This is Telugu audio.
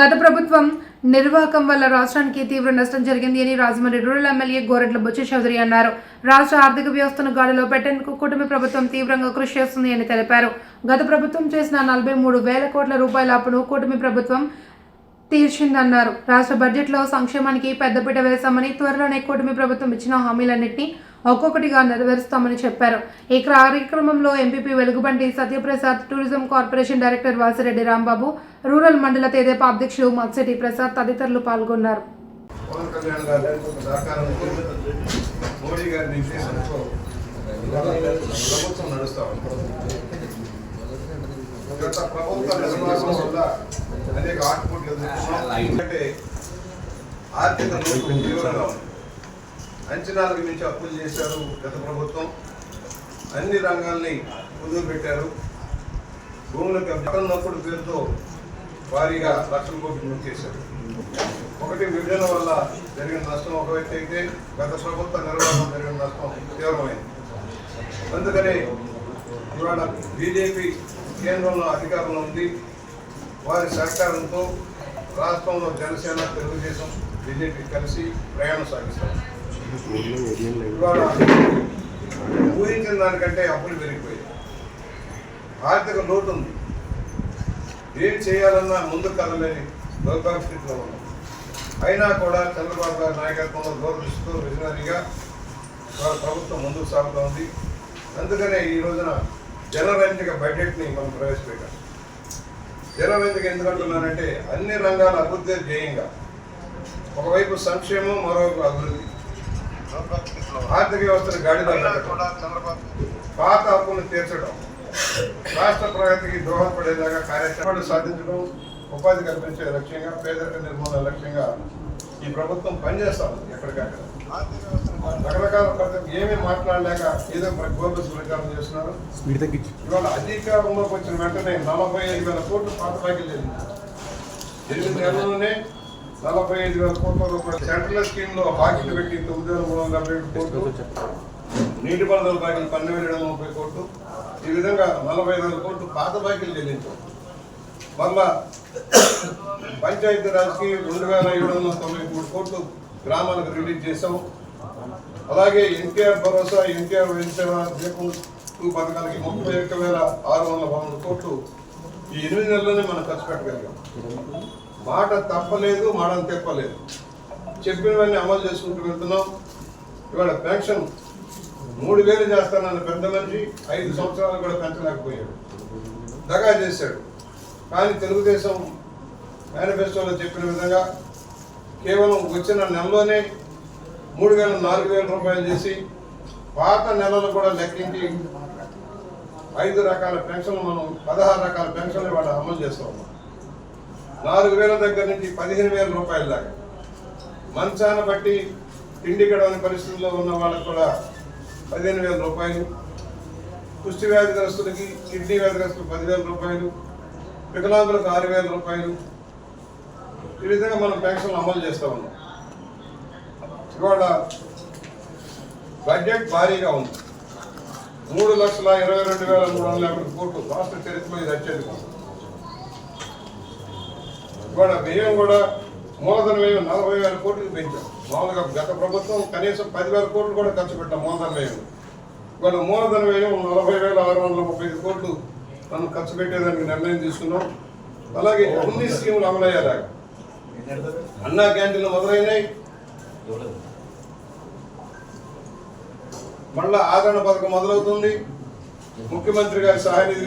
గత ప్రభుత్వం నిర్వాహకం వల్ల రాష్ట్రానికి తీవ్ర నష్టం జరిగింది అని రాజమండ్రి రూరల్ ఎమ్మెల్యే గోరెట్ల బొచ్చి చౌదరి అన్నారు. రాష్ట్ర ఆర్థిక వ్యవస్థను గాడిలో పెట్టేందుకు కూటమి ప్రభుత్వం తీవ్రంగా కృషి చేస్తుంది అని తెలిపారు. గత ప్రభుత్వం చేసిన నలభై మూడు వేల కోట్ల రూపాయల అప్పును కూటమి ప్రభుత్వం తీర్చిందన్నారు. రాష్ట్ర బడ్జెట్లో సంక్షేమానికి పెద్దపీట వేశామని త్వరలోనే కూటమి ప్రభుత్వం ఇచ్చిన హామీలన్నింటినీ ఒక్కొక్కటిగా నెరవేరుస్తామని చెప్పారు. ఈ కార్యక్రమంలో MPP Velugubanti Satyaprasad tourism corporation director Vasireddy Rambabu rural మండల తెదేపా అధ్యక్షుడు మత్సెటి ప్రసాద్ తదితరులు పాల్గొన్నారు. గత ప్రభుత్వ వల్ల అనేక ఎదుర్కొన్నాం. ఆర్థిక లోటు తీవ్రంగా ఉంది అంచనాలకు మించి అప్పులు చేశారు గత ప్రభుత్వం. అన్ని రంగాల్ని కుదురు పెట్టారు. భూములకు జగన్ నప్పుడు పేరుతో భారీగా లక్షల కోట్లు చేశారు. ఒకటి విభజన వల్ల జరిగిన నష్టం ఒక వ్యక్తి అయితే గత ప్రభుత్వ నిర్వహణ జరిగిన నష్టం తీవ్రమైంది. అందుకనే ఇవాళ బీజేపీ కేంద్రంలో అధికారంలో ఉంది. వారి సహకారంతో రాష్ట్రంలో జనసేన తెలుగుదేశం బీజేపీ కలిసి ప్రయాణం సాగిస్తాం. ఊహించిన దానికంటే అప్పులు పెరిగిపోయాయి. ఆర్థిక లోటు ఉంది. ఏం చేయాలన్నా ముందు కదలేని దౌర్భాగ్య ఉన్నాం. అయినా కూడా చంద్రబాబు గారి నాయకత్వంలో దూరదృష్టితో విజనరీగా వాళ్ళ ప్రభుత్వం ముందుకు సాగుతూ ఉంది అందుకనే ఈ రోజున జనరంజక బడ్జెట్ని మనం ప్రవేశపెట్టాం జనరంజక ఎందుకంటున్నానంటే అన్ని రంగాల అభివృద్ధి ధ్యేయంగా. ఒకవైపు సంక్షేమం మరోవైపు అభివృద్ధి. ఆర్థిక వ్యవస్థను గాడిలో పాత అప్పులను తీర్చడం రాష్ట్ర ప్రగతికి దోహదపడేలాగా కార్యక్రమాలు సాధించడం ఉపాధి కల్పించే లక్ష్యంగా పేదరిక నిర్మూలన లక్ష్యంగా ఈ ప్రభుత్వం పనిచేస్తా ఉంది ఎక్కడికక్కడ రకరకాల పద్ధతి ఏమీ మాట్లాడలేక ఏదో గోబస్ ప్రచారం చేస్తున్నారు. ఇవాళ అధికారంలోకి వచ్చిన వెంటనే నలభై ఐదు వేల కోట్లు పాత బాకీలు చెల్లించారు ఎనిమిది నెలల్లోనే నలభై ఐదు వేల కోట్ల రూపాయలు సెంట్రల్ స్కీమ్లో బాకీలు పెట్టి తొమ్మిది వేల మూడు వందల డెబ్బై ఏడు కోట్లు నీటి పారుదల బాకీలు పన్నెండు వేల ఏడు వందల ముప్పై కోట్లు. ఈ విధంగా నలభై ఐదు వేల కోట్లు పాత బాకీలు చెల్లించాం. మళ్ళా పంచాయతీ రాజ్కి రెండు వేల ఏడు వందల తొంభై మూడు కోట్లు గ్రామాలకు రిలీజ్ చేసాం అలాగే ఎన్టీఆర్ భరోసా ఎన్టీఆర్ వెంచర దీపం టూ పథకాలకి ముప్పై ఒక్క వేల ఆరు వందల పదమూడు కోట్లు ఈ ఎనిమిది నెలల్లోనే మనం ఖర్చు పెట్టగలిగాం. మాట తప్పలేదు మాటను తెప్పలేదు. చెప్పినవన్నీ అమలు చేసుకుంటూ వెళ్తున్నాం. ఇవాళ పెన్షన్ మూడు వేలు చేస్తానన్న పెద్ద మనిషి ఐదు సంవత్సరాలు కూడా పెంచలేకపోయాడు. దగా చేశాడు. కానీ తెలుగుదేశం మేనిఫెస్టోలో చెప్పిన విధంగా కేవలం వచ్చిన నెలలోనే మూడు వేల నాలుగు వేల రూపాయలు చేసి పాత నెలలు కూడా లెక్కించి ఐదు రకాల పెన్షన్లు మనం పదహారు రకాల పెన్షన్లు ఇవాళ అమలు చేస్తూ ఉన్నాం. నాలుగు వేల దగ్గర నుంచి పదిహేను వేల రూపాయల దాకా. మంచాన బట్టి తిండి గడవని పరిస్థితుల్లో ఉన్న వాళ్ళకు కూడా పదిహేను వేల రూపాయలు. కుష్టి వ్యాధిగ్రస్తులకి కిడ్నీ వ్యాధిగ్రస్తులకు పదివేల రూపాయలు. వికలాంగులకు ఆరు వేల రూపాయలు. ఈ విధంగా మనం పెన్షన్లు అమలు చేస్తూ ఉన్నాం. ఇవాళ బడ్జెట్ భారీగా ఉంది. మూడు లక్షల ఇరవై రెండు వేల మూడు వందల యాభై కోట్లు రాష్ట్ర చరిత్రలో ఇది అత్యధికం. కూడా వ్యయం కూడా మూలధన వ్యయం నలభై వేల కోట్లకు పెంచాం. మామూలుగా గత ప్రభుత్వం కనీసం పదివేల కోట్లు కూడా ఖర్చు పెట్టాం మూలధన వ్యయం. ఇవాళ మూలధన వ్యయం నలభై వేల ఆరు వందల ముప్పై ఐదు కోట్లు మనం ఖర్చు పెట్టేదానికి నిర్ణయం తీసుకున్నాం. అలాగే అన్ని స్కీములు అమలయ్యేలా అన్నా క్యాంటీన్లు మొదలైనాయి. మళ్ళా ఆదరణ పథకం మొదలవుతుంది. ముఖ్యమంత్రి గారి సహాయ నిధి